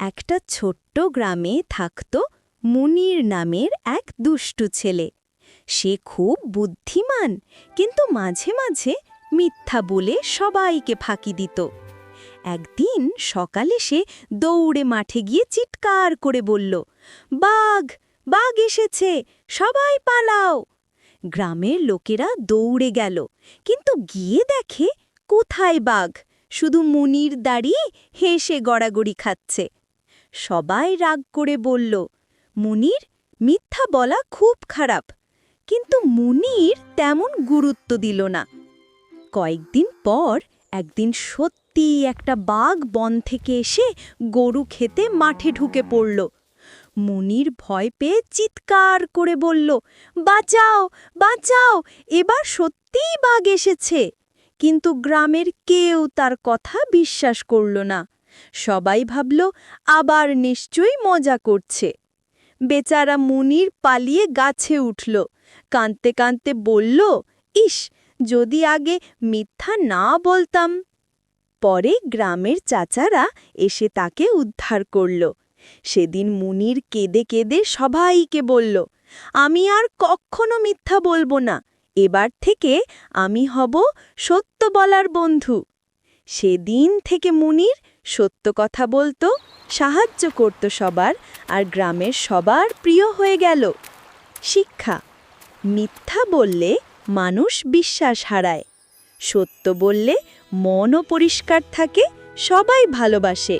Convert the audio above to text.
একটা ছোট্ট গ্রামে থাকত মুনির নামের এক দুষ্টু ছেলে। সে খুব বুদ্ধিমান, কিন্তু মাঝে মাঝে মিথ্যা বলে সবাইকে ফাঁকি দিত। একদিন সকালে সে দৌড়ে মাঠে গিয়ে চিৎকার করে বলল, বাঘ বাঘ এসেছে, সবাই পালাও! গ্রামের লোকেরা দৌড়ে গেল, কিন্তু গিয়ে দেখে, কোথায় বাঘ? শুধু মুনির দাঁড়িয়ে হেসে গড়াগড়ি খাচ্ছে। সবাই রাগ করে বলল, মুনির, মিথ্যা বলা খুব খারাপ। কিন্তু মুনির তেমন গুরুত্ব দিল না। কয়েকদিন পর একদিন সত্যি একটা বাঘ বন থেকে এসে গরু খেতে মাঠে ঢুকে পড়ল। মুনির ভয় পেয়ে চিৎকার করে বলল, বাঁচাও বাঁচাও, এবার সত্যিই বাঘ এসেছে। কিন্তু গ্রামের কেউ তার কথা বিশ্বাস করল না। সবাই ভাবল, আবার নিশ্চয়ই মজা করছে। বেচারা মুনির পালিয়ে গাছে উঠল। কাঁদতে কাঁদতে বলল, ইস, যদি আগে মিথ্যা না বলতাম। পরে গ্রামের চাচারা এসে তাকে উদ্ধার করল। সেদিন মুনির কেঁদে কেঁদে সবাইকে বলল, আমি আর কখনো মিথ্যা বলব না। এবার থেকে আমি হব সত্য বলার বন্ধু। সেদিন থেকে মুনির সত্য কথা বলতো, সাহায্য করত সবার, আর গ্রামের সবার প্রিয় হয়ে গেল। শিক্ষা, মিথ্যা বললে মানুষ বিশ্বাস হারায়। সত্য বললে মনও পরিষ্কার থাকে, সবাই ভালোবাসে।